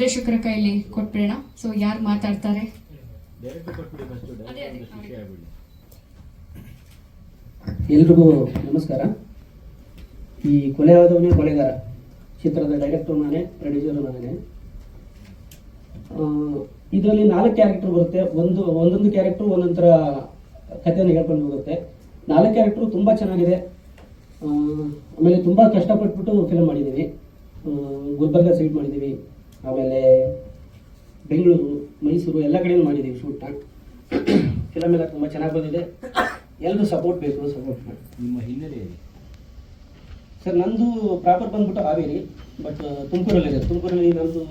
ನಿರ್ದೇಶಕರ ಕೈಯಲ್ಲಿ ಕೊಟ್ಬಿಡೋಣ. ಸೊ ಯಾರು ಮಾತಾಡ್ತಾರೆ? ಎಲ್ರಿಗೂ ನಮಸ್ಕಾರ. ಈ ಕೊಲೆಯಾದವನೇ ಕೊಲೆಗಾರ. ಚಿತ್ರದ ಡೈರೆಕ್ಟರ್ ನಾನೇ ಪ್ರೊಡ್ಯೂಸರ್ ನಾನೇ. ಇದರಲ್ಲಿ ನಾಲ್ಕು ಕ್ಯಾರೆಕ್ಟರ್ ಬರುತ್ತೆ. ಒಂದು ಒಂದೊಂದು ಕ್ಯಾರೆಕ್ಟರ್ ಒಂದೊಂದು ಥರ ಕಥೆಯನ್ನು ಹೇಳ್ಕೊಂಡು ಹೋಗುತ್ತೆ. ನಾಲ್ಕು ಕ್ಯಾರೆಕ್ಟ್ರು ತುಂಬ ಚೆನ್ನಾಗಿದೆ. ಆಮೇಲೆ ತುಂಬ ಕಷ್ಟಪಟ್ಬಿಟ್ಟು ಫಿಲ್ಮ್ ಮಾಡಿದ್ದೀವಿ. ಗುಲ್ಬರ್ಗ ಸೈಡ್ ಮಾಡಿದ್ದೀವಿ. ಆಮೇಲೆ ಬೆಂಗಳೂರು ಮೈಸೂರು ಎಲ್ಲ ಕಡೆಯೂ ಮಾಡಿದ್ದೀವಿ ಶೂಟ್ ಫಿಲಮ್ ಎಲ್ಲ ತುಂಬ ಚೆನ್ನಾಗಿ ಬಂದಿದೆ. ಎಲ್ಲರೂ ಸಪೋರ್ಟ್ ಬೇಕು ಸಪೋರ್ಟ್ ಮಾಡಿ. ನಿಮ್ಮ ಹಿನ್ನೆಲೆ ಸರ್ ನಂದು ಪ್ರಾಪರ್ ಬಂದ್ಬಿಟ್ಟು ಹಾವೇರಿ ಬಟ್ ತುಮಕೂರಲ್ಲಿದೆ. ತುಮಕೂರಲ್ಲಿ ನಂದು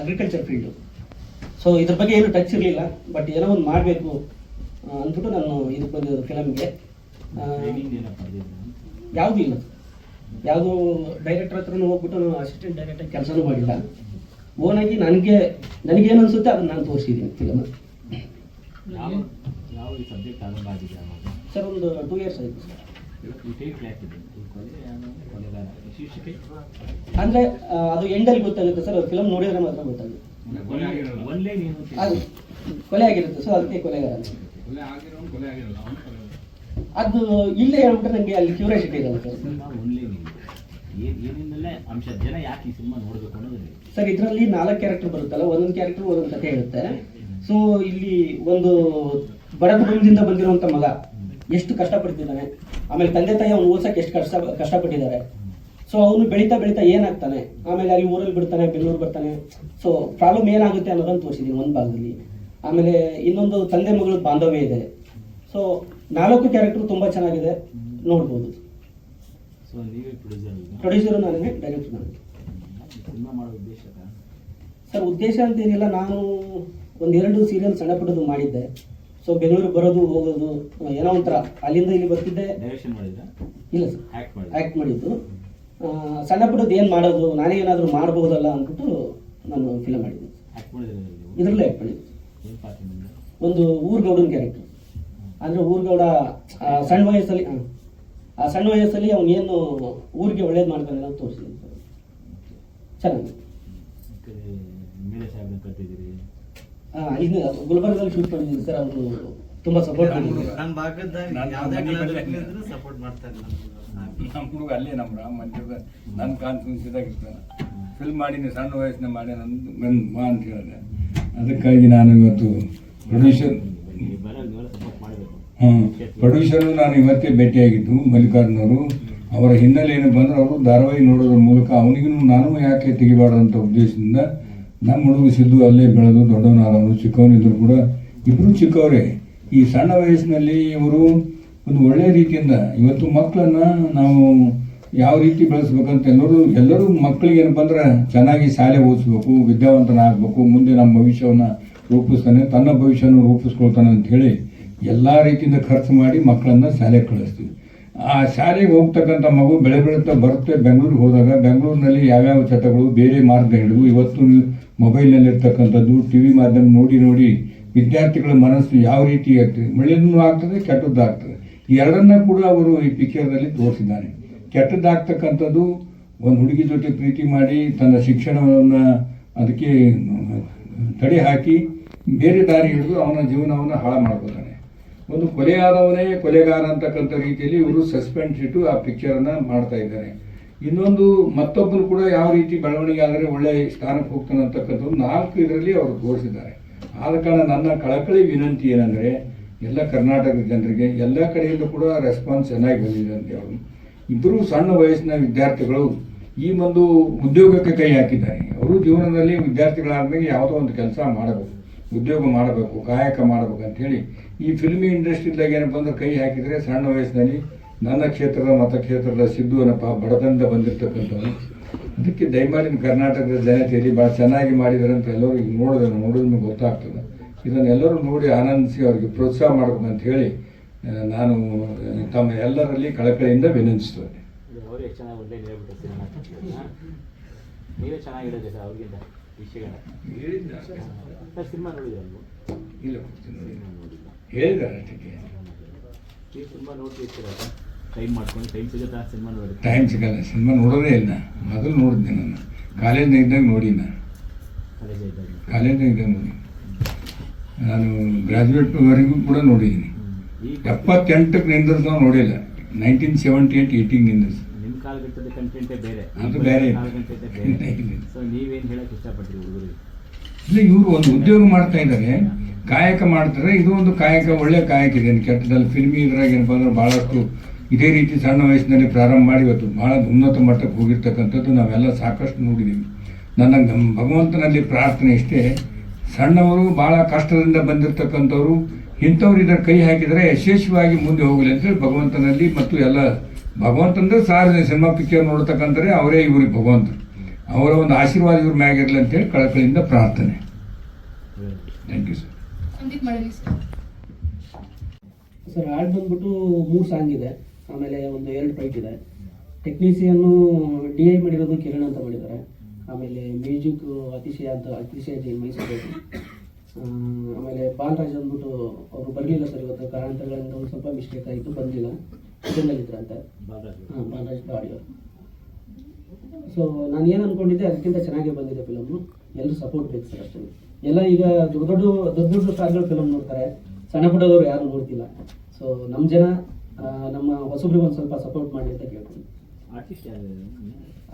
ಅಗ್ರಿಕಲ್ಚರ್ ಫೀಲ್ಡು ಸೊ ಇದ್ರ ಬಗ್ಗೆ ಏನು ಟಚ್ ಇರಲಿಲ್ಲ ಬಟ್ ಏನೋ ಒಂದು ಮಾಡಬೇಕು ಅಂದ್ಬಿಟ್ಟು ನಾನು ಇದಕ್ಕೆ ಬಂದಿದ್ದು ಫಿಲಮ್ಗೆ ಯಾವುದೂ ಇಲ್ಲ. ಯಾವುದೂ ಡೈರೆಕ್ಟರ್ ಹತ್ರನೂ ಹೋಗ್ಬಿಟ್ಟು ನಾನು ಅಸಿಸ್ಟೆಂಟ್ ಡೈರೆಕ್ಟರ್ ಕೆಲಸನೂ ಮಾಡಿಲ್ಲ. ಓನಾಗಿ ನನಗೆ ನನಗೇನು ಅನ್ಸುತ್ತೆ ಅದನ್ನು ನಾನು ತೋರಿಸಿದ್ದೀನಿ. ಫಿಲಮ್ ಸರ್ ಒಂದು ಟೂ ಇಯರ್ಸ್ ಆಯಿತು. ಸರ್ ಅಂದರೆ ಅದು ಎಂಡಲ್ಲಿ ಗೊತ್ತಾಗುತ್ತೆ ಸರ್ ಫಿಲಮ್ ನೋಡಿದ್ರೆ ಮಾತ್ರ ಗೊತ್ತಾಗುತ್ತೆ. ಕೊಲೆ ಆಗಿರುತ್ತೆ ಸೊ ಅದಕ್ಕೆ ಕೊಲೆಗಾರ ಅಂತ. ಅದು ಇಲ್ಲೇ ಹೇಳ್ಬಿಟ್ರೆ ನನಗೆ ಅಲ್ಲಿ ಕ್ಯೂರಿಯಾಸಿಟಿ ಇರಲ್ಲ ಸರ್ ಏನಿಂದಲೇ ಅಂಶ ಜನ ಯಾಕೆ ಈ ಸಿನಿಮಾ ನೋಡಬೇಕು ಅನ್ನೋದು ಸರ್ ಇದರಲ್ಲಿ ನಾಲ್ಕು ಕ್ಯಾರೆಕ್ಟರ್ ಬರುತ್ತಲ್ಲ ಒಂದೊಂದು ಕ್ಯಾರೆಕ್ಟರ್ ಒಂದೊಂದು ಕಥೆ ಇರುತ್ತೆ ಸೊ ಇಲ್ಲಿ ಒಂದು ಬಡ ಕುಟುಂಬದಿಂದ ಬಂದಿರುವಂಥ ಮಗ ಎಷ್ಟು ಕಷ್ಟಪಡ್ತಿದ್ದಾನೆ ಆಮೇಲೆ ತಂದೆ ತಾಯಿ ಅವ್ನು ಓದ್ಸಕ್ಕೆ ಎಷ್ಟು ಕಷ್ಟ ಕಷ್ಟಪಟ್ಟಿದ್ದಾರೆ. ಸೊ ಅವನು ಬೆಳೀತಾ ಬೆಳೀತಾ ಏನಾಗ್ತಾನೆ? ಆಮೇಲೆ ಅಲ್ಲಿ ಊರಲ್ಲಿ ಬಿಡ್ತಾನೆ ಬೆಂಗಳೂರು ಬರ್ತಾನೆ. ಸೊ ಪ್ರಾಬ್ಲಮ್ ಏನಾಗುತ್ತೆ ಅನ್ನೋದನ್ನು ತೋರಿಸಿದ್ದೀನಿ ಒಂದು ಭಾಗದಲ್ಲಿ. ಆಮೇಲೆ ಇನ್ನೊಂದು ತಂದೆ ಮಗಳ ಬಾಂಧವ್ಯ ಇದೆ. ಸೊ ನಾಲ್ಕು ಕ್ಯಾರೆಕ್ಟರ್ ತುಂಬ ಚೆನ್ನಾಗಿದೆ. ನೋಡ್ಬೋದು. ಪ್ರೊಡ್ಯೂಸರ್ ನನಗೆ ಪ್ರೊಡ್ಯೂಸರು ನಾನೇ ಡೈರೆಕ್ಟರ್ ನಾನು ಸಿನಿಮಾ ಮಾಡೋ ಉದ್ದೇಶ ಸರ್ ಉದ್ದೇಶ ಅಂತ ಏನಿಲ್ಲ. ನಾನು ಒಂದೆರಡು ಸೀರಿಯಲ್ ಸಣ್ಣ ಪುಟ್ಟದ್ದು ಮಾಡಿದ್ದೆ. ಸೊ ಬೆಂಗಳೂರಿಗೆ ಬರೋದು ಹೋಗೋದು ಏನೋ ಒಂಥರ. ಅಲ್ಲಿಂದ ಇಲ್ಲಿ ಬರ್ತಿದ್ದೆ. ಡೈರೆಕ್ಷನ್ ಮಾಡಿದ್ರ? ಇಲ್ಲ ಸರ್. ಆಕ್ಟ್ ಮಾಡಿ ಆ್ಯಕ್ಟ್ ಮಾಡಿದ್ದು. ಸಣ್ಣ ಪುಟ್ಟದ್ದು ಏನು ಮಾಡೋದು ನಾನೇ ಏನಾದರೂ ಮಾಡ್ಬೋದಲ್ಲ ಅಂದ್ಬಿಟ್ಟು ನಾನು ಫಿಲಮ್ ಮಾಡಿದ್ದೆ. ಆಕ್ಟ್ ಮಾಡಿದ್ರೆ ಇದರಲ್ಲೇ ಆ್ಯಕ್ಟ್ ಮಾಡಿದ್ದು. ಒಂದು ಊರ್ಗೌಡನ ಕ್ಯಾರೆಕ್ಟರ್ ಅಂದರೆ ಊರ್ಗೌಡ ಸಣ್ಣ ವಯಸ್ಸಲ್ಲಿ ಆ, ಸಣ್ಣ ವಯಸ್ಸಲ್ಲಿ ಅವನೇನು ಊರಿಗೆ ಒಳ್ಳೇದು ಮಾಡ್ತಾನೆ ಅಂತ ತೋರಿಸಿದ್ದೀನಿ ಸರ್ ಚೆನ್ನಾಗಿ ಇನ್ನು ಗುಲ್ಬರ್ಗದಲ್ಲಿ ಶೂಟ್ ಮಾಡಿದ್ದೀನಿ ಸರ್ ಅವರು ತುಂಬ ಸಪೋರ್ಟ್ ಮಾಡಿದ್ರು ನನ್ನ ಭಾಗದಾಗ ನಾನು ಯಾವುದೇ ಸಪೋರ್ಟ್ ಮಾಡ್ತಾರೆ ನಮ್ಮ ಹುಡುಗ ಅಲ್ಲೇ ನಮ್ಮ ರಾಮ ಮಂದಿರದ ನನ್ನ ಕಾನ್ಫಿಡೆನ್ಸ್ ಇರ್ತಾನೆ. ಫಿಲ್ಮ್ ಮಾಡೀನಿ ಸಣ್ಣ ವಯಸ್ಸಿನ ಮಾಡಿ ನಂದು ಬಂದು ಬಾ ಅಂತ ಹೇಳಿದೆ. ಅದಕ್ಕಾಗಿ ನಾನು ಇವತ್ತು ಪ್ರೊಡ್ಯೂಸರ್ ಹ್ಞೂ ಹಾಂ ಪ್ರೊಡ್ಯೂಸರು ನಾನು ಇವತ್ತೇ ಭೇಟಿಯಾಗಿದ್ದು ಮಲ್ಲಿಕಾರ್ಜುನವರು. ಅವರ ಹಿನ್ನೆಲೆ ಏನಪ್ಪ ಅಂದ್ರೆ ಅವರು ಧಾರಾವಾಹಿ ನೋಡೋದ್ರ ಮೂಲಕ ಅವನಿಗೂ ನಾನು ಯಾಕೆ ತೆಗಿಬಾರ್ದು ಅಂತ ಉದ್ದೇಶದಿಂದ ನಮ್ಮ ಹುಡುಗ ಸಿದ್ದು ಅಲ್ಲೇ ಬೆಳೆದು ದೊಡ್ಡವನಾದ ಅವನು ಚಿಕ್ಕವನಿದ್ರು ಕೂಡ ಇಬ್ಬರು ಚಿಕ್ಕವರೇ. ಈ ಸಣ್ಣ ವಯಸ್ಸಿನಲ್ಲಿ ಇವರು ಒಂದು ಒಳ್ಳೆಯ ರೀತಿಯಿಂದ ಇವತ್ತು ಮಕ್ಕಳನ್ನು ನಾವು ಯಾವ ರೀತಿ ಬೆಳೆಸ್ಬೇಕಂತ ಎಲ್ಲರೂ ಎಲ್ಲರೂ ಮಕ್ಕಳಿಗೆ ಏನಪ್ಪ ಅಂದ್ರೆ ಚೆನ್ನಾಗಿ ಶಾಲೆ ಓದಿಸ್ಬೇಕು, ವಿದ್ಯಾವಂತನಾಗಬೇಕು, ಮುಂದೆ ನಮ್ಮ ಭವಿಷ್ಯವನ್ನು ರೂಪಿಸ್ತಾನೆ, ತನ್ನ ಭವಿಷ್ಯವನ್ನು ರೂಪಿಸ್ಕೊಳ್ತಾನೆ ಅಂತ ಹೇಳಿ ಎಲ್ಲ ರೀತಿಯಿಂದ ಖರ್ಚು ಮಾಡಿ ಮಕ್ಕಳನ್ನು ಶಾಲೆಗೆ ಕಳಿಸ್ತೀವಿ. ಆ ಶಾಲೆಗೆ ಹೋಗ್ತಕ್ಕಂಥ ಮಗು ಬೆಳೆ ಬೆಳೀತಾ ಬರುತ್ತೆ. ಬೆಂಗಳೂರಿಗೆ ಹೋದಾಗ ಬೆಂಗಳೂರಿನಲ್ಲಿ ಯಾವ್ಯಾವ ಚಟಗಳು ಬೇರೆ ಮಾರ್ಗ ಹಿಡಿದು ಇವತ್ತು ಮೊಬೈಲ್ನಲ್ಲಿ ಇರ್ತಕ್ಕಂಥದ್ದು ಟಿ ವಿ ಮಾಧ್ಯಮ ನೋಡಿ ನೋಡಿ ವಿದ್ಯಾರ್ಥಿಗಳ ಮನಸ್ಸು ಯಾವ ರೀತಿ ಆಗ್ತದೆ? ಒಳ್ಳೆಯದೂ ಆಗ್ತದೆ ಕೆಟ್ಟದ್ದು ಆಗ್ತದೆ ಈ ಎರಡನ್ನ ಕೂಡ ಅವರು ಈ ಪಿಕ್ಚರ್ನಲ್ಲಿ ತೋರಿಸಿದ್ದಾನೆ ಕೆಟ್ಟದ್ದಾಗ್ತಕ್ಕಂಥದ್ದು ಒಂದು ಹುಡುಗಿ ಜೊತೆ ಪ್ರೀತಿ ಮಾಡಿ ತನ್ನ ಶಿಕ್ಷಣವನ್ನು ಅದಕ್ಕೆ ತಡೆ ಹಾಕಿ ಬೇರೆ ದಾರಿ ಹಿಡಿದು ಅವನ ಜೀವನವನ್ನು ಹಾಳು ಮಾಡ್ಕೋತಾನೆ ಒಂದು ಕೊಲೆಯಾದವನೇ ಕೊಲೆಗಾರ ಅಂತಕ್ಕಂಥ ರೀತಿಯಲ್ಲಿ ಇವರು ಸಸ್ಪೆಂಡ್ ಇಟ್ಟು ಆ ಪಿಕ್ಚರನ್ನು ಮಾಡ್ತಾ ಇದ್ದಾರೆ. ಇನ್ನೊಂದು ಮತ್ತೊಬ್ಬರು ಕೂಡ ಯಾವ ರೀತಿ ಬೆಳವಣಿಗೆ ಆದರೆ ಒಳ್ಳೆ ಸ್ಥಾನಕ್ಕೆ ಹೋಗ್ತಾನೆ ಅಂತಕ್ಕಂಥದ್ದು ನಾಲ್ಕು ಇದರಲ್ಲಿ ಅವರು ತೋರಿಸಿದ್ದಾರೆ. ಆದ ಕಾರಣ ನನ್ನ ಕಳಕಳಿ ವಿನಂತಿ ಏನಂದರೆ, ಎಲ್ಲ ಕರ್ನಾಟಕದ ಜನರಿಗೆ, ಎಲ್ಲ ಕಡೆಯಿಂದ ಕೂಡ ರೆಸ್ಪಾನ್ಸ್ ಚೆನ್ನಾಗಿ ಬಂದಿದೆ ಅಂತ ಅವರು ಇಬ್ಬರು ಸಣ್ಣ ವಯಸ್ಸಿನ ವಿದ್ಯಾರ್ಥಿಗಳು ಈ ಒಂದು ಉದ್ಯೋಗಕ್ಕೆ ಕೈ ಹಾಕಿದ್ದಾರೆ. ಅವರು ಜೀವನದಲ್ಲಿ ವಿದ್ಯಾರ್ಥಿಗಳಾದ್ಮೇಲೆ ಯಾವುದೋ ಒಂದು ಕೆಲಸ ಮಾಡಬೇಕು, ಉದ್ಯೋಗ ಮಾಡಬೇಕು, ಕಾಯಕ ಮಾಡಬೇಕು ಅಂತ ಹೇಳಿ ಈ ಫಿಲ್ಮಿ ಇಂಡಸ್ಟ್ರಿದಾಗ ಏನಪ್ಪ ಅಂದ್ರೆ ಕೈ ಹಾಕಿದರೆ ಸಣ್ಣ ವಯಸ್ಸಿನಲ್ಲಿ ನನ್ನ ಕ್ಷೇತ್ರದ ಮತಕ್ಷೇತ್ರದ ಸಿದ್ದುವನಪ್ಪ ಬಡತನದಿಂದ ಬಂದಿರತಕ್ಕಂಥವ್ರು. ಅದಕ್ಕೆ ದಯಮಾಡಿ ಕರ್ನಾಟಕದ ಜನತೆಯಲ್ಲಿ ಭಾಳ ಚೆನ್ನಾಗಿ ಮಾಡಿದ್ದಾರೆ ಅಂತ ಎಲ್ಲರೂ ಈಗ ನೋಡಿದ್ರೆ ನೋಡಿದ ನಿಮ್ಗೆ ಗೊತ್ತಾಗ್ತದೆ. ಇದನ್ನೆಲ್ಲರೂ ನೋಡಿ ಆನಂದಿಸಿ ಅವ್ರಿಗೆ ಪ್ರೋತ್ಸಾಹ ಮಾಡಬೇಕು ಅಂತ ಹೇಳಿ ನಾನು ತಮ್ಮ ಎಲ್ಲರಲ್ಲಿ ಕಳಕಳಿಯಿಂದ ವಿನಂತಿಸ್ತೇನೆ. ಇಲ್ಲ ಎಷ್ಟು ಚೆನ್ನಾಗಿ ಒಳ್ಳೆ ಹೇಳ್ಬಿಟ್ಟು ಸಿನಿಮಾ ನೀವೇ ಚೆನ್ನಾಗಿರೋದು ಸರ್ ಅವ್ರಿಗಿಂತ ವಿಷಯಗಳ ಸರ್ ಸಿನಿಮಾ ನೋಡಿದ್ರಲ್ವ ಇಲ್ಲ ಹೇಳಿದ್ದಾರೆ ಅಷ್ಟಕ್ಕೆ ಈ ಸಿನಿಮಾ ಟೈಮ್ ಮಾಡ್ಕೊಂಡು ಟೈಮ್ ಸಿಗುತ್ತಾ ಸಿನಿಮಾ ನೋಡಿ ಟೈಮ್ ಸಿಗಲ್ಲ ಸಿನಿಮಾ ನೋಡೋದೇ ಇಲ್ಲ. ಮೊದಲು ನೋಡಿದ್ದೆ ನಾನು. ಕಾಲೇಜ್ನಾಗ ಇದ್ದಾಗ ನೋಡಿ ನಾನು ಕಾಲೇಜೇ ಇದ್ದಾಗ ಕಾಲೇಜ್ ಇದೆ ನೋಡಿ ನಾನು ಗ್ರಾಜುಯೇಟ್ವರೆಗೂ ಕೂಡ ನೋಡಿದ್ದೀನಿ ಎಪ್ಪತ್ತೆಂಟಕ್ಕೆ ನಿಂದಿರ್ದು ನೋಡಿಲ್ಲ. ನೈನ್ಟೀನ್ ಸೆವೆಂಟಿ ಏಟ್ ಏಯ್ಟೀನ್ ನಿಂದಿರ್ಸ್ ನಿಮ್ಮ ಕಾಲಘಟ್ಟದ ಕಂಟೆಂಟೇ ಬೇರೆ. ಅದು ಬೇರೆ. ಕಾಲಘಟ್ಟದ ಬೇರೆ. ಸೊ ನೀವೇನು ಹೇಳಕ್ ಇಷ್ಟಪಡ್ತೀರಿ ಹುಡುಗರಿಗೆ? ಇಲ್ಲ ಇವರು ಒಂದು ಉದ್ಯೋಗ ಮಾಡ್ತಾ ಇದ್ದಾರೆ. ಕಾಯಕ ಮಾಡ್ತಾರೆ. ಇದು ಒಂದು ಕಾಯಕ ಒಳ್ಳೆ ಕಾಯಕ ಇದೆ. ಕೆಟ್ಟದಲ್ಲಿ ಫಿಲ್ಮಿ ಇದ್ರಾಗ ಏನಪ್ಪ ಅಂದ್ರೆ ಭಾಳಷ್ಟು ಇದೇ ರೀತಿ ಸಣ್ಣ ವಯಸ್ಸಿನಲ್ಲಿ ಪ್ರಾರಂಭ ಮಾಡಿ ಇವತ್ತು ಭಾಳ ಉನ್ನತ ಮಟ್ಟಕ್ಕೆ ಹೋಗಿರ್ತಕ್ಕಂಥದ್ದು ನಾವೆಲ್ಲ ಸಾಕಷ್ಟು ನೋಡಿದ್ದೀವಿ. ನನ್ನ ಭಗವಂತನಲ್ಲಿ ಪ್ರಾರ್ಥನೆ ಇಷ್ಟೇ. ಸಣ್ಣವರು ಭಾಳ ಕಷ್ಟದಿಂದ ಬಂದಿರತಕ್ಕಂಥವ್ರು ಇಂಥವ್ರು ಇದರ ಕೈ ಹಾಕಿದರೆ ಯಶಸ್ವಿಯಾಗಿ ಮುಂದೆ ಹೋಗಲಿ ಅಂತೇಳಿ ಭಗವಂತನಲ್ಲಿ ಮತ್ತು ಎಲ್ಲ ಭಗವಂತಂದ್ರೆ ಸಾರ್ವಜನಿಕ ಸಿನಿಮಾ ಪಿಕ್ಚರ್ ನೋಡ್ತಕ್ಕಂಥರೆ ಅವರೇ ಇವ್ರಿಗೆ ಭಗವಂತ ಅವರ ಒಂದು ಆಶೀರ್ವಾದ ಇವ್ರ ಮ್ಯಾಗಿರ್ಲಿ ಅಂತೇಳಿ ಕಳಕಳಿಯಿಂದ ಪ್ರಾರ್ಥನೆ. Thank you sir sir sir ಹಾಡು ಬಂದ್ಬಿಟ್ಟು ಮೂರು ಸಾಂಗ್ ಇದೆ. ಆಮೇಲೆ ಒಂದು ಎರಡು ಫೈಟ್ ಇದೆ. ಟೆಕ್ನಿಷಿಯನ್ನು ಡಿ ಐ ಮಾಡಿರೋದು ಕಿರಣ್ ಅಂತ ಮಾಡಿದ್ದಾರೆ. ಆಮೇಲೆ ಮ್ಯೂಸಿಕ್ ಅತಿಶಯ ಅಂತ ಅತಿಶಯ ಜಿ ಮೈಸೂರು ಆಮೇಲೆ ಬಾಲರಾಜ್ ಅಂದ್ಬಿಟ್ಟು ಅವರು ಬರಲಿಲ್ಲ ಸರ್ ಇವತ್ತು. ಕಾರಣಗಳಿಂದ ಒಂದು ಸ್ವಲ್ಪ ಮಿಸ್ಟೇಕ್ ಆಯಿತು ಬಂದಿಲ್ಲ. ಅಂತ. ಬಾಲರಾಜ್. ಹಾಂ ಬಾಲರಾಜ್ ಆಡಿಯೋ ಸೊ ನಾನು ಏನು ಅನ್ಕೊಂಡಿದ್ದೆ ಅದಕ್ಕಿಂತ ಚೆನ್ನಾಗೇ ಬಂದಿದೆ ಫಿಲಮ್ ಎಲ್ಲರೂ ಸಪೋರ್ಟ್ ಬೇಕು ಸರ್ ಅಷ್ಟೇ. ಎಲ್ಲ ಈಗ ದೊಡ್ಡ ದೊಡ್ಡ ದೊಡ್ಡ ದೊಡ್ಡ ಸ್ಟಾರ್ಗಳು ಫಿಲಮ್ ನೋಡ್ತಾರೆ. ಸಣ್ಣ ಪುಟ್ಟದವ್ರು ಯಾರು ನೋಡ್ತಿಲ್ಲ. ಸೊ ನಮ್ಮ ಜನ ನಮ್ಮ ಹೊಸಬ್ರಿಗೆ ಒಂದು ಸ್ವಲ್ಪ ಸಪೋರ್ಟ್ ಮಾಡಿ ಅಂತ ಕೇಳ್ತೀನಿ.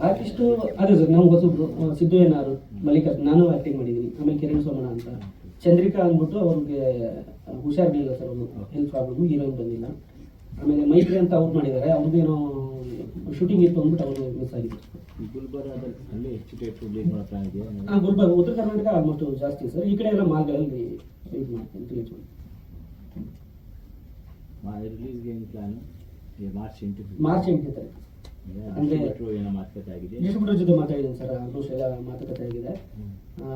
ಆರ್ಟಿಸ್ಟ್ ಅದೇ ಸರ್ ನಮ್ಮ ಹೊಸಬ್ರು ಸಿದ್ದು ಏನಾರು ಮಲ್ಲಿಕಾರ್ಜುನ್ ನಾನು ಆ್ಯಕ್ಟಿಂಗ್ ಮಾಡಿದ್ದೀನಿ ಆಮೇಲೆ ಕಿರಣ್ ಸೋಮಣ್ಣ ಅಂತ. ಚಂದ್ರಿಕಾ ಅಂದ್ಬಿಟ್ಟು ಅವ್ರಿಗೆ ಹುಷಾರಿರಲಿಲ್ಲ ಸರ್ ಅವರು ಹೆಲ್ತ್ ಪ್ರಾಬ್ಲಮ್ ಹೀರೋಯಿನ್ ಬಂದಿಲ್ಲ. ಆಮೇಲೆ ಮೈತ್ರಿ ಅಂತ ಔಟ್ ಮಾಡಿದ್ದಾರೆ ಅವ್ರದ್ದೇನೋ ಶೂಟಿಂಗ್ ಇತ್ತು ಅಂದ್ಬಿಟ್ಟು ಅವರು ಮಿಸ್ ಆಗಿದೆ ಗುಲ್ಬರ್ಗಾದಲ್ಲಿ ಹೆಚ್ಚು ಟೇಟ್ ರಿಲೀಸ್ ಇದೆಯಾ ಆ ಗುಲ್ಬರ್ಗ ಉತ್ತರ ಕರ್ನಾಟಕ ಆಲ್ಮೋಸ್ಟ್ ಜಾಸ್ತಿ ಸರ್. ಈ ಕಡೆ ಎಲ್ಲ ಮಾಲ್ಗಳಲ್ಲಿ ಇದು ಮಾಡ್ತೀನಿ ರಿಲೀಸ್ ಮಾಡ್ತೀನಿ. ರಿಲೀಸ್ಗೆ ಏನು ಪ್ಲಾನ್ ಮಾರ್ಚ್ ಎಂಟು ಮಾರ್ಚ್ ಎಂಟನೇ ತಾರೀಕು. ಅಂದ್ರೆ- ಮಾತುಕತೆ ಆಗಿದೆ. ಡಿಸ್ಟ್ರಿಬ್ಯೂಟರ್ ಜೊತೆ ಮಾತಾಡಿದ್ದೀನಿ ಸರ್ ಆಲ್ಮೋಸ್ಟ್ ಎಲ್ಲ ಮಾತುಕತೆ ಆಗಿದೆ.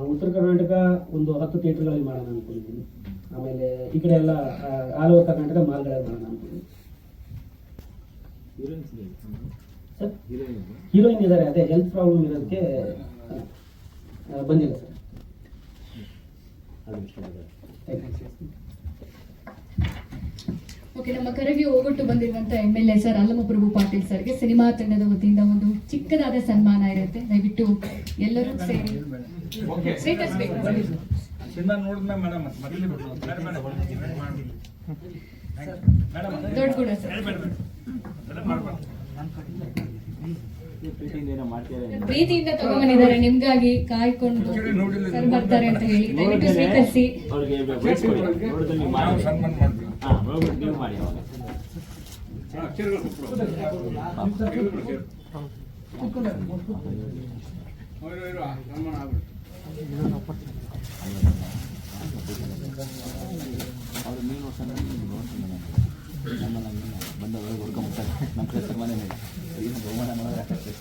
ಉತ್ತರ ಕರ್ನಾಟಕ ಒಂದು ಹತ್ತು ಥಿಯೇಟರ್ಗಳಲ್ಲಿ ಮಾಡೋಣ ಅನ್ಕೊಂಡಿದ್ದೀನಿ. ಆಮೇಲೆ ಈ ಕಡೆ ಎಲ್ಲ ಆಲ್ ಓವರ್ ಕರ್ನಾಟಕ ಮಾಲ್ಗಳಲ್ಲಿ ಮಾಡೋಣ ಅನ್ಕೊಂಡಿದ್ದೀನಿ. Heroines sir? ಹೀರೋಯಿನ್ ಇದಾರೆ ಇದ್ದಾರೆ ಅದೇ ಹೆಲ್ತ್ ಪ್ರಾಬ್ಲಮ್ ಇರೋದಕ್ಕೆ ಬಂದಿಲ್ಲ ಸರ್. ಓಕೆ ನಮ್ಮ ಕರೆಗೆ ಹೋಗೊಟ್ಟು ಬಂದಿರುವಂತ M L A sir Allamaprabhu Patil ಸರ್ಗೆ ಸಿನಿಮಾ ತಂಡದ ವತಿಯಿಂದ ಒಂದು ಚಿಕ್ಕದಾದ ಸನ್ಮಾನ ಇರುತ್ತೆ. ದಯವಿಟ್ಟು ಎಲ್ಲರೂ ಸೇರಿ ಸ್ವೀಕರಿಸಬೇಕು ಸಿನಿಮಾ ನೋಡಿದ್ಮೇಲೆ ಮೇಡಮ್ ಮೊದಲೇ ದೊಡ್ಡ ಕೂಡ ಸರ್. ಪ್ರೀತಿಯಿಂದ ತಗೊಂಡಿದ್ದಾರೆ ಮಾಡ್ತಾರೆ ಪ್ರೀತಿಯಿಂದ ತಗೊಂಡ್ಬಂದಿದ್ದಾರೆ ನಿಮ್ಗಾಗಿ ಕಾಯ್ಕೊಂಡು ಸರ್ ಬರ್ತಾರೆ ಅಂತ ಹೇಳಿ. ದಯವಿಟ್ಟು ಸ್ವೀಕರಿಸಿ. ಅವರು ಮೀನು ನಮ್ಮನ್ನ ಬಂದ ಒಳಗೆ ಹುಡ್ಕೊಂಬಿಡ್ತಾರೆ ನಮ್ಮ ಮೇಲೆ ಏನು ಬಹುಮಾನ ಮಾಡೋದಾಗ್ತದೆ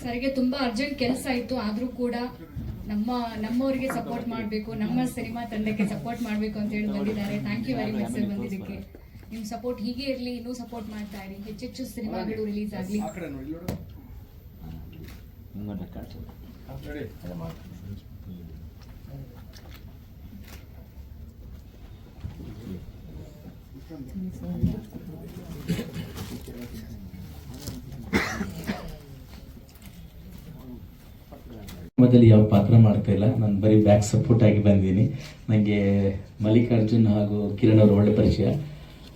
ಸರ್ಗೆ ತುಂಬಾ ಅರ್ಜೆಂಟ್ ಕೆಲಸ ಇತ್ತು, ಆದ್ರೂ ಕೂಡ ನಮ್ಮ ನಮ್ಮವರಿಗೆ ಸಪೋರ್ಟ್ ಮಾಡಬೇಕು ನಮ್ಮ ಸಿನಿಮಾ ತಂಡಕ್ಕೆ ಸಪೋರ್ಟ್ ಮಾಡಬೇಕು ಅಂತ ಹೇಳಿ ಬಂದಿದ್ದಾರೆ. Thank you very much sir ಬಂದಿದ್ದಕ್ಕೆ. ನಿಮ್ಮ ಸಪೋರ್ಟ್ ಹೀಗೆ ಇರಲಿ ಇನ್ನೂ ಸಪೋರ್ಟ್ ಮಾಡ್ತಾ ಇರಿ. ಹೆಚ್ಚೆಚ್ಚು ಸಿನಿಮಾಗಳು ರಿಲೀಸ್ ಆಗಲಿ. Thank ಕಾಡ್ಸೋದು ಸಿನಿಮಾದಲ್ಲಿ ಯಾವ ಪಾತ್ರ ಮಾಡ್ತಾ ಇಲ್ಲ. ನಾನು ಬರೀ ಬ್ಯಾಕ್ ಸಪೋರ್ಟ್ ಆಗಿ ಬಂದಿದ್ದೀನಿ ನನಗೆ ಮಲ್ಲಿಕಾರ್ಜುನ್ ಹಾಗೂ ಕಿರಣ್ ಅವರು ಒಳ್ಳೆ ಪರಿಚಯ.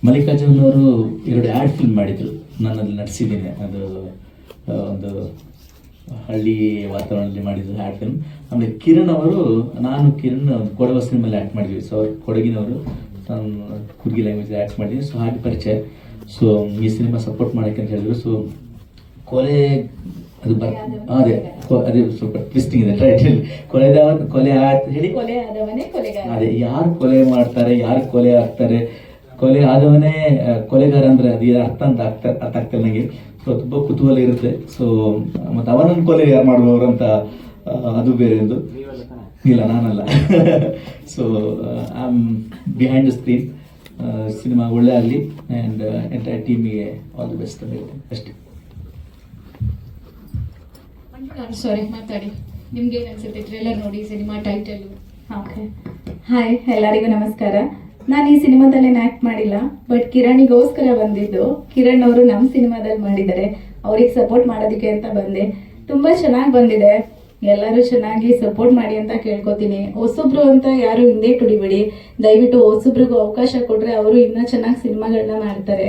ಮಲ್ಲಿಕಾರ್ಜುನ್ ಅವರು ಎರಡು ಆ್ಯಡ್ ಫಿಲ್ಮ್ ಮಾಡಿದರು. ನಾನು ಅಲ್ಲಿ ಅದು ಒಂದು ಹಳ್ಳಿ ವಾತಾವರಣದಲ್ಲಿ ಮಾಡಿದ್ರು ಆ್ಯಡ್ ಫಿಲ್ಮ್ ಆಮೇಲೆ ಕಿರಣ್ ಅವರು, ನಾನು ಕಿರಣ್ ಕೊಡವ ಸಿನಿಮಲ್ಲಿ ಆ್ಯಕ್ಟ್ ಮಾಡಿದ್ವಿ. ಸೊ ಅವ್ರು ಕೊಡಗಿನವರು. ನಾನು ಕುರ್ಗಿ ಲ್ಯಾಂಗ್ವೇಜ್ ಆ್ಯಕ್ಟ್ ಮಾಡಿದ್ದೀನಿ. ಸೊ ಹಾಗೆ ಪರಿಚಯ. ಸೊ ಈ ಸಿನಿಮಾ ಸಪೋರ್ಟ್ ಮಾಡೋಕ್ಕೆ ಅಂತ ಹೇಳಿದ್ರು. ಸೊ ಕೊಲೆ ಅದು ಅದೇ ಅದೇ ಸ್ವಲ್ಪ ಟ್ವಿಸ್ಟಿಂಗ್ ಇದೆ ಟೈಟಲ್ ಕೊಲೆದವ ಕೊಲೆ ಆಯ್ತು. ಹೇಳಿ ಕೊಲೆ ಆದವನೇ ಕೊಲೆಗಾರ. ಅದೇ ಯಾರು ಕೊಲೆ ಮಾಡ್ತಾರೆ ಯಾರು ಕೊಲೆ ಆಗ್ತಾರೆ? ಕೊಲೆ ಆದವನೇ ಕೊಲೆಗಾರ ಅಂದ್ರೆ ಅದು ಅರ್ಥ ಅಂತ ಆಗ್ತಾ ಅರ್ಥ ಆಗ್ತಾ ನನಗೆ ಸೊ ತುಂಬ ಕುತೂಹಲ ಇರುತ್ತೆ. ಸೊ ಮತ್ತೆ ಅವನನ್ನು ಕೊಲೆ ಯಾರು ಮಾಡುವವರು ಅಂತ ಅದು ಬೇರೆ ಒಂದು ಇಲ್ಲ ನಾನಲ್ಲ. So I am behind the screen cinema ಒಳ್ಳೆ ಆಗಲಿ ಆ್ಯಂಡ್ ಎಂಟೈರ್ ಟೀಮಿಗೆ ಆಲ್ ದಿ ಬೆಸ್ಟ್ ಅಂತ ಹೇಳ್ತೀನಿ. ಅಷ್ಟೇ. ಸಾರಿ ಮಾತಾಡಿ ನಿಮ್ಗೆ ಏನು ಅನ್ಸುತ್ತೆ? ಟ್ರೇಲರ್ ನೋಡಿ ಸಿನಿಮಾ ಟೈಟಲ್ ಓಕೆ ಹಾಯ್ ಎಲ್ಲರಿಗೂ ನಮಸ್ಕಾರ. ನಾನು ಈ ಸಿನಿಮಾದಲ್ಲಿ ಆ್ಯಕ್ಟ್ ಮಾಡಿಲ್ಲ ಬಟ್ ಕಿರಣಿಗೋಸ್ಕರ ಬಂದಿದ್ದು. ಕಿರಣ್ ಅವರು ನಮ್ಮ ಸಿನಿಮಾದಲ್ಲಿ ಮಾಡಿದ್ದಾರೆ. ಅವ್ರಿಗೆ ಸಪೋರ್ಟ್ ಮಾಡೋದಕ್ಕೆ ಅಂತ ಬಂದೆ. ತುಂಬ ಚೆನ್ನಾಗಿ ಬಂದಿದೆ. ಎಲ್ಲರೂ ಚೆನ್ನಾಗಿ ಸಪೋರ್ಟ್ ಮಾಡಿ ಅಂತ ಕೇಳ್ಕೊತೀನಿ. ಹೊಸಬ್ರು ಅಂತ ಯಾರು ಹಿಂದೆ ತುಡಿಬೇಡಿ. ದಯವಿಟ್ಟು ಹೊಸಬ್ರಿಗೂ ಅವಕಾಶ ಕೊಟ್ಟರೆ ಅವರು ಇನ್ನೂ ಚೆನ್ನಾಗಿ ಸಿನಿಮಾಗಳನ್ನ ಮಾಡ್ತಾರೆ.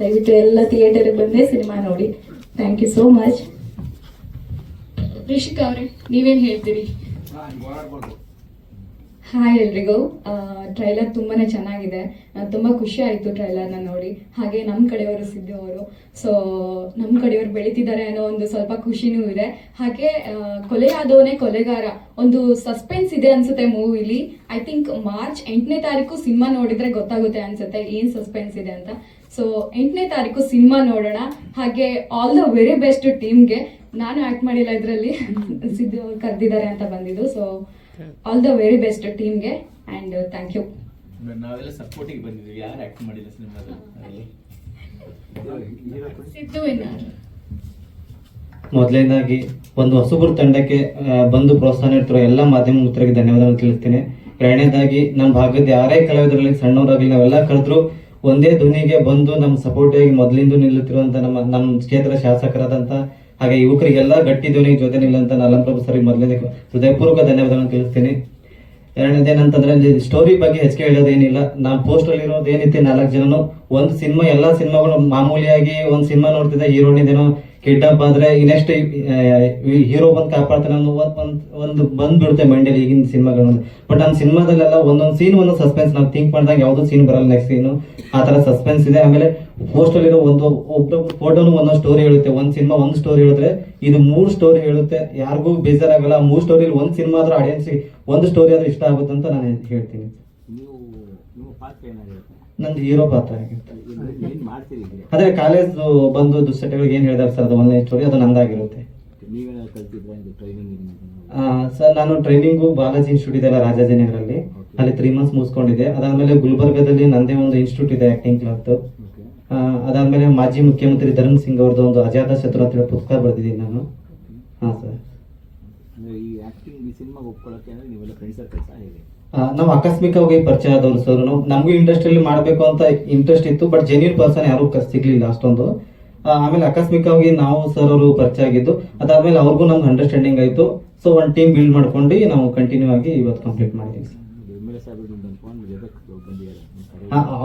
ದಯವಿಟ್ಟು ಎಲ್ಲ ಥಿಯೇಟರ್ಗೆ ಬಂದೇ ಸಿನಿಮಾ ನೋಡಿ. Thank you so much Rishika ಅವ್ರೆ ನೀವೇನ್ ಹೇಳ್ತೀರಿ? ಹಾಯ್ ಎಲ್ರಿಗೂ. ಟ್ರೈಲರ್ ತುಂಬಾನೇ ಚೆನ್ನಾಗಿದೆ. ತುಂಬಾ ಖುಷಿ ಆಯಿತು ಟ್ರೈಲರ್ನ ನೋಡಿ. ಹಾಗೆ ನಮ್ಮ ಕಡೆಯವರು ಸಿದ್ದು ಅವರು ಸೊ ನಮ್ಮ ಕಡೆಯವರು ಬೆಳೀತಿದ್ದಾರೆ ಅನ್ನೋ ಒಂದು ಸ್ವಲ್ಪ ಖುಷಿನೂ ಇದೆ. ಹಾಗೆ ಕೊಲೆ ಕೊಲೆಯಾದವನೇ ಕೊಲೆಗಾರ. ಒಂದು ಸಸ್ಪೆನ್ಸ್ ಇದೆ ಅನ್ಸುತ್ತೆ ಮೂವಿಲಿ. ಐ ಥಿಂಕ್ ಮಾರ್ಚ್ ಎಂಟನೇ ತಾರೀಕು ಸಿನಿಮಾ ನೋಡಿದ್ರೆ ಗೊತ್ತಾಗುತ್ತೆ ಅನ್ಸುತ್ತೆ ಏನ್ ಸಸ್ಪೆನ್ಸ್ ಇದೆ ಅಂತ. ಸೊ ಎಂಟನೇ ತಾರೀಕು ಸಿನಿಮಾ ನೋಡೋಣ. ಹಾಗೆ ಆಲ್ ದ ವೆರಿ ಬೆಸ್ಟ್ ಟೀಮ್ಗೆ ನಾನು ಆಕ್ಟ್ ಮಾಡಿಲ್ಲ ಇದರಲ್ಲಿ. ಸಿದ್ದು ಕರೆದಿದ್ದಾರೆ ಅಂತ ಬಂದಿದ್ದು. So all the very best ಟೀಮ್ಗೆ ಆ್ಯಂಡ್ ಥ್ಯಾಂಕ್ ಯು ನಾವೆಲ್ಲ ಸಪೋರ್ಟಿಗೆ ಬಂದಿದ್ದೀವಿ. ಯಾರು ಆಕ್ಟ್ ಮಾಡಿಲ್ಲ ಸಿನಿಮಾದಲ್ಲಿ? ಮೊದಲನೇದಾಗಿ ಒಂದು ಹೊಸಬರು ತಂಡಕ್ಕೆ ಬಂದು ಪ್ರೋತ್ಸಾಹ ನೀಡ್ತಿರೋ ಎಲ್ಲ ಮಾಧ್ಯಮ ಮಿತ್ರರಿಗೆ ಧನ್ಯವಾದಗಳು ತಿಳಿಸ್ತೇನೆ. ಎರಡನೇದಾಗಿ ನಮ್ಮ ಭಾಗದ ಯಾರೇ ಕಲಾವಿದರಲ್ಲಿ ಸಣ್ಣವರಾಗಲಿ ನಾವೆಲ್ಲ ಕಳೆದ್ರು ಒಂದೇ ಧ್ವನಿಗೆ ಬಂದು ನಮ್ಮ ಸಪೋರ್ಟಿವ್ ಆಗಿ ಮೊದಲಿಂದ ನಿಲ್ಲುತ್ತಿರುವಂತ ನಮ್ಮ ನಮ್ಮ ಕ್ಷೇತ್ರ ಶಾಸಕರಾದಂತ ಹಾಗೆ ಯುವಕರಿಗೆಲ್ಲ ಗಟ್ಟಿ ಧ್ವನಿ ಜೊತೆ ಅಂತ ನಾನು ಪ್ರಭು ಸರ್ ಮೊದಲನೇ ಹೃದಯಪೂರ್ವಕ ಧನ್ಯವಾದಗಳನ್ನು ತಿಳಿಸ್ತೀನಿ ಎರಡನೇದೇನಂತಂದ್ರೆ ಸ್ಟೋರಿ ಬಗ್ಗೆ ಹೆಚ್ಚಿಗೆ ಹೇಳೋದೇನಿಲ್ಲ. ನಾನು ಅಲ್ಲಿ ಇರೋದೇನಿತ್ತು ನಾಲ್ಕು ಜನನು. ಒಂದು ಸಿನಿಮಾ ಎಲ್ಲಾ ಸಿನಿಮಾಗಳು ಮಾಮೂಲಿಯಾಗಿ ಒಂದು ಸಿನಿಮಾ ನೋಡ್ತಿದ್ದೆ ಹೀರೋನಿದೇನೋ ಕಿಡ್ನಾಪ್ ಆದ್ರೆ ನೆಕ್ಸ್ಟ್ ಹೀರೋ ಬಂದು ಕಾಪಾಡ್ತಾನೆ ಅನ್ನೋ ಒಂದ್- ಬಂದ್ಬಿಡುತ್ತೆ ಬಿಡುತ್ತೆ ಮೈಂಡಲ್ಲಿ ಈಗಿನ ಸಿನಿಮಾಗಳು. ಬಟ್ ನಮ್ಮ ಸಿನಿಮಾದಲ್ಲೆಲ್ಲ ಒಂದೊಂದು ಸೀನ್ ಒಂದು ಸಸ್ಪೆನ್ಸ್ ನಾವು ಥಿಂಕ್ ಮಾಡಿದಾಗ ಯಾವ್ದು ಸೀನ್ ಬರಲ್ಲ ನೆಕ್ಸ್ಟ್ ಸೀನು ಆ ತರ ಸಸ್ಪೆನ್ಸ್ ಇದೆ. ಆಮೇಲೆ ಪೋಸ್ಟ್ ಅಲ್ಲಿರೋ ಒಂದು, ಒಬ್ಬ ಫೋಟೋನು ಒಂದೊಂದು ಸ್ಟೋರಿ ಹೇಳುತ್ತೆ. ಒಂದ್ ಸಿನಿಮಾ ಒಂದು ಸ್ಟೋರಿ ಹೇಳಿದ್ರೆ ಇದು ಮೂರು ಸ್ಟೋರಿ ಹೇಳುತ್ತೆ. ಯಾರಿಗೂ ಬೇಜಾರಾಗಲ್ಲ. ಮೂರು ಸ್ಟೋರಿಲಿ ಒಂದು ಸಿನಿಮಾ ಆದ್ರೂ ಆಡಿಯನ್ಸ್ ಒಂದು ಸ್ಟೋರಿ ಆದ್ರೂ ಇಷ್ಟ ಆಗುತ್ತೆ ಅಂತ ನಾನು ಹೇಳ್ತೀನಿ. ನಂದು ಹೀರೋ ಪಾತ್ರ ಅದೇ? ಕಾಲೇಜ್ ಬಂದು ದುಶ್ಚಟಗಳಿಗೆ ಏನ್ ಹೇಳಿದಾರೆ ಸರ್ ಅದು ಒಂದನೇ ಸ್ಟೋರಿ ಅದು ನಂದಾಗಿರುತ್ತೆ. ಸರ್ ನಾನು ಟ್ರೈನಿಂಗು ಬಾಲಾಜಿ ಇನ್ಸ್ಟಿಟ್ಯೂಟ್ ಇದೆಲ್ಲ ರಾಜಾಜಿನಗರಲ್ಲಿ. ಅಲ್ಲಿ ತ್ರೀ ಮಂತ್ಸ್ ಮುಗಿಸ್ಕೊಂಡಿದ್ದೆ. ಅದಾದ್ಮೇಲೆ ಗುಲ್ಬರ್ಗದಲ್ಲಿ ನಂದೇ ಒಂದು ಇನ್ಸ್ಟಿಟ್ಯೂಟ್ ಇದೆ ಆಕ್ಟಿಂಗ್ ಕ್ಲಾಸ್ ಅದಾದಮೇಲೆ ಅದಾದ್ಮೇಲೆ ಮಾಜಿ ಮುಖ್ಯಮಂತ್ರಿ ಧರ್ಮ್ ಸಿಂಗ್ ಅವ್ರದ್ದು ಒಂದು ಅಜಾತ ಶತ್ರು ಅಂತ ಹೇಳಿ ಪುಸ್ತಕ ಬರೆದಿದ್ದೀನಿ ನಾನು. ಹಾಂ ಸರ್ ಅಂದ್ರೆ ಈ ಆಕ್ಟಿಂಗ್ ಈ ಸಿನಿಮಾಗೆ ಒಪ್ಕೊಳ್ಳೋಕೆ ಅಂದ್ರೆ ನೀವೆಲ್ಲ ಫ್ರೆಂಡ್ಸ್ ಸರ್ಕಲ್ಸ್ ಹೇಗೆ? ನಾವು ಆಕಸ್ಮಿಕವಾಗಿ ಪರಿಚಯ ಆದವರು ಸರ್. ನಾವು ನಮಗೂ ಇಂಡಸ್ಟ್ರಿಯಲ್ಲಿ ಮಾಡಬೇಕು ಅಂತ ಇಂಟ್ರೆಸ್ಟ್ ಇತ್ತು ಬಟ್ ಜೆನ್ಯೂನ್ ಪರ್ಸನ್ ಯಾರು ಸಿಗ್ಲಿಲ್ಲ ಅಷ್ಟೊಂದು. ಆಮೇಲೆ ಆಕಸ್ಮಿಕವಾಗಿ ನಾವು ಸರ್ ಅವರು ಪರಿಚಯ ಆಗಿದ್ದು ಅದಾದ್ಮೇಲೆ ಅವ್ರಿಗೂ ನಮ್ಗೆ ಅಂಡರ್ಸ್ಟ್ಯಾಂಡಿಂಗ್ ಆಯಿತು. ಸೊ ಒಂದು ಟೀಮ್ ಬಿಲ್ಡ್ ಮಾಡ್ಕೊಂಡು ನಾವು ಕಂಟಿನ್ಯೂ ಆಗಿ ಇವತ್ತು ಕಂಪ್ಲೀಟ್ ಮಾಡಿದ್ದೀವಿ ಸರ್.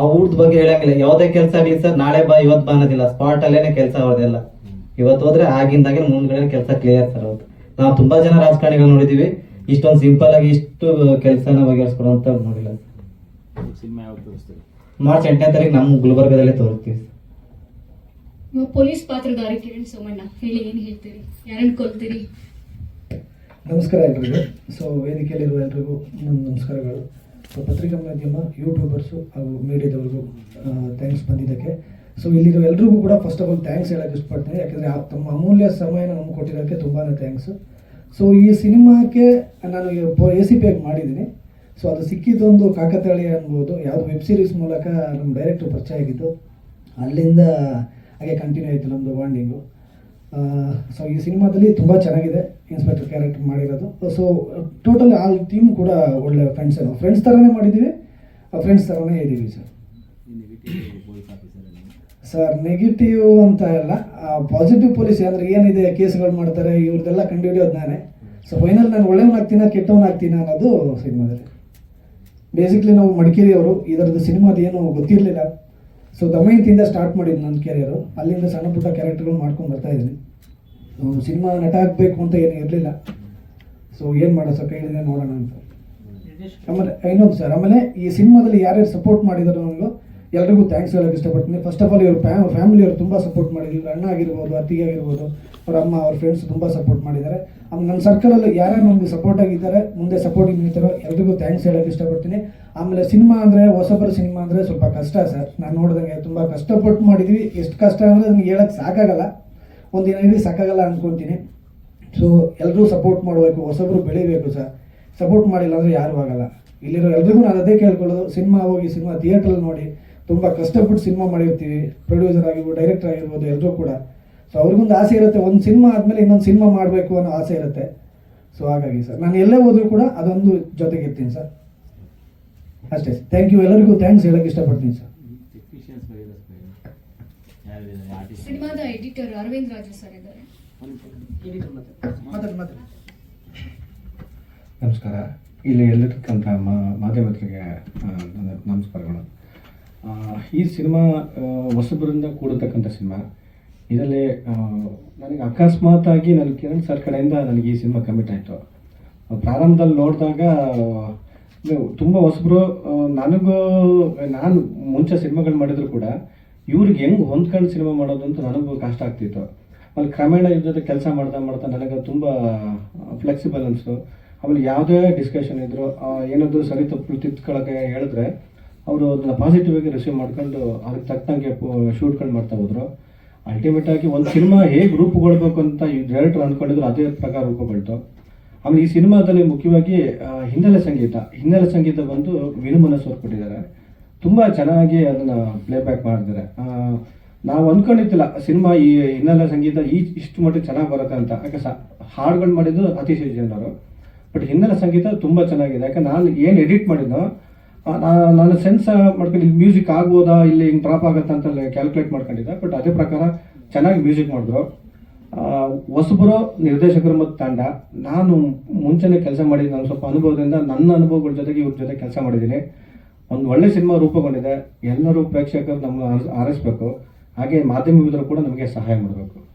ಅವ್ರದ್ ಬಗ್ಗೆ ಹೇಳಂಗಿಲ್ಲ. ಯಾವುದೇ ಕೆಲಸ ಆಗಲಿ ಸರ್ ನಾಳೆ ಬಾ ಇವತ್ತು ಬಾ ಅನ್ನೋದಿಲ್ಲ. ಸ್ಪಾಟ್ ಅಲ್ಲೇನೆ ಕೆಲಸ ಅವ್ರದೆಲ್ಲ. ಇವತ್ತು ಹೋದ್ರೆ ಆಗಿಂದಾಗಿನ ಮುಂದ್ಗಡೆ ಕೆಲಸ ಕ್ಲಿಯರ್ ಸರ್ ಅವ್ರದ್ದು ನಾವು ತುಂಬಾ ಜನ ರಾಜಕಾರಣಿಗಳು ನೋಡಿದೀವಿ ಇಷ್ಟೊಂದು ಸಿಂಪಲ್ ಆಗಿ ಇಷ್ಟು ಕೆಲಸನ ಬಗೆಹರಿಸ್ಕೊಡುವಂತ ನೋಡಿಲ್ಲ ಸಿನಿಮಾ ಯಾವಾಗ ಮಾರ್ಚ್ ಎಂಟನೇ ತಾರೀಕು ನಮ್ಮ ಗುಲ್ಬರ್ಗದಲ್ಲೇ ತೋರಿಸ್ತೀವಿ. ಸರ್. ಪೊಲೀಸ್ ಪಾತ್ರಧಾರಿ ಕಿರಣ್ ಸೋಮಣ್ಣ ಹೇಳಿ ಏನ್ ಹೇಳ್ತೀರಿ? ಯಾರನ್ನ ಕೊಲ್ತೀರಿ? ನಮಸ್ಕಾರ ಎಲ್ರಿಗೂ. ಸೊ ವೇದಿಕೆಯಲ್ಲಿರುವ ಎಲ್ರಿಗೂ ನನ್ನ ನಮಸ್ಕಾರಗಳು. ಸೊ ಪತ್ರಿಕಾ ಮಾಧ್ಯಮ ಯೂಟ್ಯೂಬರ್ಸು ಹಾಗೂ ಮೀಡಿಯಾದವ್ರಿಗೂ ಥ್ಯಾಂಕ್ಸ್ ಬಂದಿದ್ದಕ್ಕೆ. ಸೊ ಇಲ್ಲಿರೋ ಎಲ್ರಿಗೂ ಕೂಡ ಫಸ್ಟ್ ಆಫ್ ಆಲ್ ಥ್ಯಾಂಕ್ಸ್ ಹೇಳಕ್ಕೆ ಇಷ್ಟಪಡ್ತೀನಿ. ಯಾಕಂದರೆ ತಮ್ಮ ಅಮೂಲ್ಯ ಸಮಯನ ನಮ್ಗೆ ಕೊಟ್ಟಿರೋಕ್ಕೆ ತುಂಬಾ ಥ್ಯಾಂಕ್ಸ್ ಸೊ ಈ ಸಿನಿಮಾಕ್ಕೆ ನಾನು ಎ ಸಿ ಪಿ ಆಗಿ ಮಾಡಿದ್ದೀನಿ. ಸೊ ಅದು ಸಿಕ್ಕಿದ್ದೊಂದು ಕಾಕತಾಳಿ ಅನ್ಬೋದು. ಯಾವುದು ವೆಬ್ ಸೀರೀಸ್ ಮೂಲಕ ನಮ್ಮ ಡೈರೆಕ್ಟ್ರ್ ಪರಿಚಯ ಆಗಿದ್ದು, ಅಲ್ಲಿಂದ ಹಾಗೆ ಕಂಟಿನ್ಯೂ ಆಯಿತು ನಮ್ಮದು ಬಾಂಡಿಂಗು ಸೊ ಈ ಸಿನಿಮಾದಲ್ಲಿ ತುಂಬ ಚೆನ್ನಾಗಿದೆ ಇನ್ಸ್ಪೆಕ್ಟರ್ ಕ್ಯಾರೆಕ್ಟರ್ ಮಾಡಿರೋದು. ಸೊ ಟೋಟಲ್ ಆಲ್ ಟೀಮ್ ಕೂಡ ಒಳ್ಳೆ ಫ್ರೆಂಡ್ಸ್ ಫ್ರೆಂಡ್ಸ್ ಥರನೇ ಮಾಡಿದ್ದೀವಿ. ಫ್ರೆಂಡ್ಸ್ ಥರನೇ ಇದ್ದೀವಿ ಸರ್ ಈ ನೆಗೆಟಿವ್ ಪೊಲೀಸ್ ಆಫೀಸರ್ ಅಲ್ಲಿ ಸರ್ ನೆಗೆಟಿವ್ ಅಂತ ಅಲ್ಲ. ಪಾಸಿಟಿವ್ ಪೊಲೀಸ್ ಅಂದರೆ ಏನಿದೆ, ಕೇಸ್ಗಳು ಮಾಡ್ತಾರೆ, ಇವ್ರದ್ದೆಲ್ಲ ಕಂಡುಹಿಡಿಯೋದು ನಾನೇ ಸೊ ಫೈನಲ್ ನಾನು ಒಳ್ಳೆಯವನಾಗ್ತೀನ, ಕೆಟ್ಟವನಾಗ್ತೀನ ಅನ್ನೋದು ಸಿನಿಮಾದಲ್ಲಿ. ಬೇಸಿಕ್ಲಿ ನಾವು ಮಡಿಕೇರಿಯವರು, ಇದರದ್ದು ಸಿನಿಮಾದ ಏನು ಗೊತ್ತಿರಲಿಲ್ಲ. ಸೊ ದಮಯಂತಿಯಿಂದ ಸ್ಟಾರ್ಟ್ ಮಾಡಿದ್ದು ನನ್ನ ಕೆರಿಯರು ಅಲ್ಲಿಂದ ಸಣ್ಣ ಪುಟ್ಟ ಕ್ಯಾರೆಕ್ಟರ್ಗಳು ಮಾಡ್ಕೊಂಡು ಬರ್ತಾ ಇದ್ದೀನಿ ಸಿನಿಮಾ ನಟ ಆಗಬೇಕು ಅಂತ ಏನು ಇರಲಿಲ್ಲ. ಸೊ ಏನು ಮಾಡೋ ಸರ್ ಕೈಲಿದೆ ನೋಡೋಣ ಅಂತ. ಆಮೇಲೆ, ಇನ್ನೊಂದು ಸರ್, ಆಮೇಲೆ ಈ ಸಿನಿಮಾದಲ್ಲಿ ಯಾರ್ಯಾರು ಸಪೋರ್ಟ್ ಮಾಡಿದಾರೋ ನನಗೂ ಎಲ್ರಿಗೂ ಥ್ಯಾಂಕ್ಸ್ ಹೇಳಕ್ಕೆ ಇಷ್ಟಪಡ್ತೀನಿ. ಫಸ್ಟ್ ಆಫ್ ಆಲ್ ಇವ್ರ ಫ್ಯಾಮಿಲಿ ಅವರು ತುಂಬ ಸಪೋರ್ಟ್ ಮಾಡಿದ್ರು. ಅಣ್ಣ ಆಗಿರ್ಬೋದು ಅತ್ತಿಗೆ ಆಗಿರ್ಬೋದು, ಅವ್ರ ಅಮ್ಮ, ಅವ್ರ ಫ್ರೆಂಡ್ಸ್ ತುಂಬ ಸಪೋರ್ಟ್ ಮಾಡಿದ್ದಾರೆ. ಆಮೇಲೆ ನನ್ನ ಸರ್ಕಲಲ್ಲಿ ಯಾರ್ಯಾರು ನಮಗೆ ಸಪೋರ್ಟ್ ಆಗಿದ್ದಾರೆ, ಮುಂದೆ ಸಪೋರ್ಟಿಂಗ್ ನಿಂತಾರೋ ಎಲ್ರಿಗೂ ಥ್ಯಾಂಕ್ಸ್ ಹೇಳಕ್ಕೆ ಇಷ್ಟಪಡ್ತೀನಿ. ಆಮೇಲೆ ಸಿನಿಮಾ ಅಂದರೆ, ಹೊಸಬರ ಸಿನಿಮಾ ಅಂದರೆ ಸ್ವಲ್ಪ ಕಷ್ಟ ಸರ್. ನಾನು ನೋಡಿದಂಗೆ ತುಂಬ ಕಷ್ಟಪಟ್ಟು ಮಾಡಿದ್ವಿ. ಎಷ್ಟು ಕಷ್ಟ ಅಂದರೆ ನನಗೆ ಹೇಳಕ್ಕೆ ಸಾಕಾಗಲ್ಲ. ಒಂದು ಇಡೀ ಸಾಕಾಗಲ್ಲ ಅಂದ್ಕೊತೀನಿ ಸೊ ಎಲ್ಲರೂ ಸಪೋರ್ಟ್ ಮಾಡಬೇಕು, ಹೊಸಬ್ರು ಬೆಳಿಬೇಕು ಸರ್. ಸಪೋರ್ಟ್ ಮಾಡಿಲ್ಲ ಅಂದರೆ ಯಾರೂ ಆಗಲ್ಲ. ಇಲ್ಲಿರೋ ಎಲ್ರಿಗೂ ನಾನು ಅದೇ ಕೇಳ್ಕೊಳ್ಳೋದು. ಸಿನಿಮಾ ಹೋಗಿ ಸಿನಿಮಾ ಥಿಯೇಟ್ರಲ್ಲಿ ನೋಡಿ ತುಂಬ ಕಷ್ಟಪಟ್ಟು ಸಿನಿಮಾ ಮಾಡಿರ್ತೀವಿ ಪ್ರೊಡ್ಯೂಸರ್ ಆಗಿರ್ಬೋದು ಡೈರೆಕ್ಟರ್ ಆಗಿರ್ಬೋದು ಎಲ್ಲರೂ ಕೂಡ. ಸೊ ಅವ್ರಿಗೊಂದು ಆಸೆ ಇರುತ್ತೆ ಒಂದು ಸಿನಿಮಾ ಆದಮೇಲೆ ಇನ್ನೊಂದು ಸಿನಿಮಾ ಮಾಡಬೇಕು ಅನ್ನೋ ಆಸೆ ಇರುತ್ತೆ. ಸೊ ಹಾಗಾಗಿ ಸರ್ ನಾನು ಎಲ್ಲೇ ಹೋದರೂ ಕೂಡ ಅದೊಂದು ಜೊತೆಗಿರ್ತೀನಿ ಸರ್. ಅಷ್ಟೇ ಥ್ಯಾಂಕ್ ಯು ಎಲ್ಲರಿಗೂ ಥ್ಯಾಂಕ್ಸ್ ಹೇಳಕ್ಕೆ ಇಷ್ಟಪಡ್ತೀನಿ ಸರ್. ಸಿನಿಮಾದ ಎಡಿಟರ್ ಅರವಿಂದ್ ರಾಜು ಸರ್ ಇದ್ದಾರೆ. ನಮಸ್ಕಾರ. ಇಲ್ಲಿ ಎಲ್ಲಿರ್ತಕ್ಕಂಥ ಮಾ- ಮಾಧ್ಯಮದವರಿಗೆ ನನ್ನ ನಮಸ್ಕಾರಗಳು. ಈ ಸಿನಿಮಾ ಹೊಸಬರಿಂದ ಕೂಡಿರ್ತಕ್ಕಂಥ ಸಿನಿಮಾ. ಇದರಲ್ಲಿ ನನಗೆ ಅಕಸ್ಮಾತಾಗಿ ನನ್ನ ಕಿರಣ್ ಸರ್ ಕಡೆಯಿಂದ ನನಗೆ ಈ ಸಿನಿಮಾ ಕಮಿಟ್ ಆಯಿತು. ಪ್ರಾರಂಭದಲ್ಲಿ ನೋಡಿದಾಗ ತುಂಬ ಹೊಸಬರು ನನಗೂ, ನಾನು ಮುಂಚೆ ಸಿನಿಮಾಗಳು ಮಾಡಿದ್ರು ಕೂಡ ಇವ್ರಿಗೆ ಹೆಂಗೆ ಹೊಂದ್ಕೊಂಡು ಸಿನಿಮಾ ಮಾಡೋದು ಅಂತ ನನಗೂ ಕಷ್ಟ ಆಗ್ತಿತ್ತು. ಆಮೇಲೆ ಕ್ರಮೇಣ ಇದ್ರ ಜೊತೆ ಕೆಲಸ ಮಾಡ್ತಾ ಮಾಡ್ತಾ ನನಗೆ ತುಂಬ ಫ್ಲೆಕ್ಸಿಬಲ್ ಅನಿಸ್ತು. ಆಮೇಲೆ ಯಾವುದೇ ಡಿಸ್ಕಷನ್ ಇದ್ರು ಏನಾದರೂ ಏನಾದ್ರು ಸರಿ ತಪ್ಪು ತಿದ್ಕೊಳ್ಳೋಕೆ ಹೇಳಿದ್ರೆ ಅವರು ಅದನ್ನ ಪಾಸಿಟಿವ್ ಆಗಿ ರಿಸೀವ್ ಮಾಡ್ಕೊಂಡು ಅದಕ್ಕೆ ತಕ್ಕಂಗೆ ಶೂಟ್ಗಳು ಮಾಡ್ತಾ ಹೋದ್ರು. ಅಲ್ಟಿಮೇಟ್ ಆಗಿ ಒಂದು ಸಿನಿಮಾ ಹೇಗೆ ರೂಪುಗೊಳ್ಬೇಕು ಅಂತ ಈ ಡೈರೆಕ್ಟರ್ ಅಂದ್ಕೊಂಡಿದ್ರು ಅದೇ ಪ್ರಕಾರ ರೂಪುಗೊಳ್ತು ಆಮೇಲೆ ಈ ಸಿನಿಮಾದಲ್ಲಿ ಮುಖ್ಯವಾಗಿ ಹಿನ್ನೆಲೆ ಸಂಗೀತ. ಹಿನ್ನೆಲೆ ಸಂಗೀತ ಬಂದು ವಿನಮನ ಕೊಟ್ಟಿದ್ದಾರೆ. ತುಂಬ ಚೆನ್ನಾಗಿ ಅದನ್ನು ಪ್ಲೇಬ್ಯಾಕ್ ಮಾಡಿದ್ದಾರೆ. ನಾವು ಅಂದ್ಕೊಂಡಿದ್ದಿಲ್ಲ ಸಿನಿಮಾ ಈ ಹಿನ್ನೆಲೆ ಸಂಗೀತ ಈ ಇಷ್ಟು ಮಟ್ಟಿಗೆ ಚೆನ್ನಾಗಿ ಬರುತ್ತೆ ಅಂತ. ಯಾಕೆ ಸ ಹಾಡುಗಳು ಮಾಡಿದ್ದು ಅತಿಶಯ ಜನರು. ಬಟ್ ಹಿನ್ನೆಲೆ ಸಂಗೀತ ತುಂಬ ಚೆನ್ನಾಗಿದೆ. ಯಾಕೆ ನಾನು ಏನು ಎಡಿಟ್ ಮಾಡಿದ್ನೋ ನಾನು ಸೆನ್ಸ್ ಮಾಡ್ಕೊಂಡು ಇಲ್ಲಿ ಮ್ಯೂಸಿಕ್ ಆಗ್ಬೋದಾ, ಇಲ್ಲಿ ಹಿಂಗೆ ಡ್ರಾಪ್ ಆಗುತ್ತಾ ಅಂತ ಕ್ಯಾಲ್ಕುಲೇಟ್ ಮಾಡ್ಕೊಂಡಿದ್ದೆ. ಬಟ್ ಅದೇ ಪ್ರಕಾರ ಚೆನ್ನಾಗಿ ಮ್ಯೂಸಿಕ್ ಮಾಡಿದ್ರು. ಹೊಸಬರು, ನಿರ್ದೇಶಕರು ಮತ್ತು ತಂಡ, ನಾನು ಮುಂಚೆನೆ ಕೆಲಸ ಮಾಡಿದ್ದು, ನಾನು ಸ್ವಲ್ಪ ಅನುಭವದಿಂದ ನನ್ನ ಅನುಭವಗಳ ಜೊತೆಗೆ ಇವ್ರ ಜೊತೆ ಕೆಲಸ ಮಾಡಿದ್ದೀನಿ. ಒಂದು ಒಳ್ಳೆ ಸಿನಿಮಾ ರೂಪುಗೊಂಡಿದೆ. ಎಲ್ಲರೂ ಪ್ರೇಕ್ಷಕರು ನಮ್ಮ ಆರಿಸ್ಬೇಕು. ಹಾಗೆ ಮಾಧ್ಯಮ ಕೂಡ ನಮಗೆ ಸಹಾಯ ಮಾಡಬೇಕು.